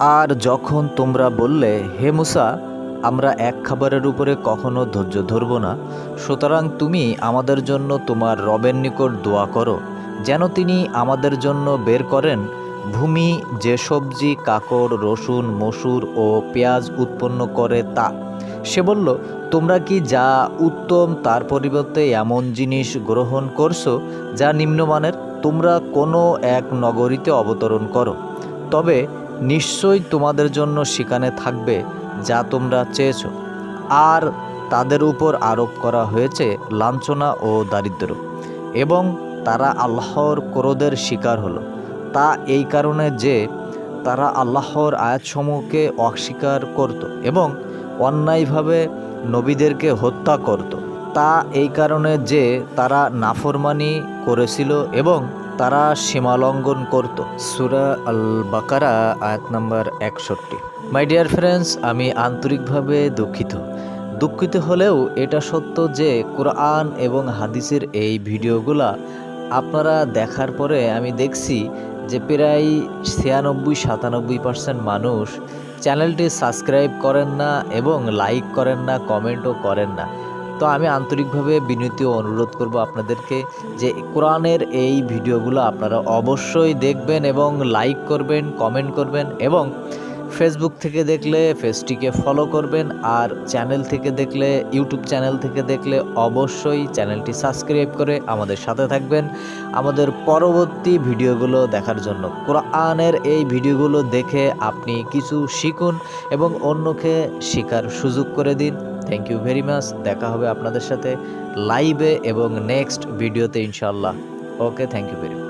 আর যখন তোমরা বললে, হে মুসা, আমরা এক খাবারের উপরে কখনো ধৈর্য ধরব না, সুতরাং তুমি আমাদের জন্য তোমার রবের নিকট দোয়া করো, যেন তিনি আমাদের জন্য বের করেন। ভূমি, যে সবজি, কাকড়, রসুন, মসুর ও পেঁয়াজ উৎপন্ন করে তা। সে বলল, তোমরা কি যা উত্তম, তার পরিবর্তে এমন জিনিস গ্রহণ করছ, যা নিম্নমানের? তোমরা কোনো এক নগরীতে অবতরণ করো। তবে নিশ্চয়ই তোমাদের জন্য সেখানে থাকবে যা তোমরা চেয়েছ। আর তাদের উপর আরোপ করা হয়েছে লাঞ্ছনা ও দারিদ্র্য। এবং তারা আল্লাহর ক্রোধের শিকার হলো। তা এই কারণে যে তারা আল্লাহর আয়াতসমূহকে অস্বীকার করত এবং অন্যায়ভাবে নবীদেরকে হত্যা করত। তা এই কারণে যে তারা নাফরমানি করেছিল এবং তারা সীমালঙ্ঘন করত। সুরা আল বাকারা আয়াত নাম্বার একষট্টি। মাই ডিয়ার ফ্রেন্ডস আমি আন্তরিকভাবে দুঃখিত। দুঃখিত হলেও এটা সত্য যে কোরআন এবং হাদিসের এই ভিডিওগুলা আপনারা দেখার পরে আমি দেখছি যে প্রায় ছিয়ানব্বই, সাতানব্বই পার্সেন্ট মানুষ চ্যানেলটি সাবস্ক্রাইব করেন না এবং লাইক করেন না, কমেন্টও করেন না। তো আমি আন্তরিকভাবে বিনীত অনুরোধ করব আপনাদেরকে যে কোরআনের এই ভিডিওগুলো আপনারা অবশ্যই দেখবেন এবং লাইক করবেন কমেন্ট করবেন এবং ফেসবুক থেকে দেখলে পেজটিকে ফলো করবেন আর চ্যানেল থেকে দেখলে ইউটিউব চ্যানেল থেকে দেখলে অবশ্যই চ্যানেলটি সাবস্ক্রাইব করে আমাদের সাথে থাকবেন। আমাদের পরবর্তী ভিডিওগুলো দেখার জন্য কোরআনের এই ভিডিওগুলো দেখে আপনি কিছু শিখুন এবং অন্যকে শেখার সুযোগ করে দিন। থ্যাংক ইউ ভেরি মাচ দেখা হবে আপনাদের সাথে লাইভে এবং নেক্সট ভিডিওতে ইনশাল্লাহ okay thank you very much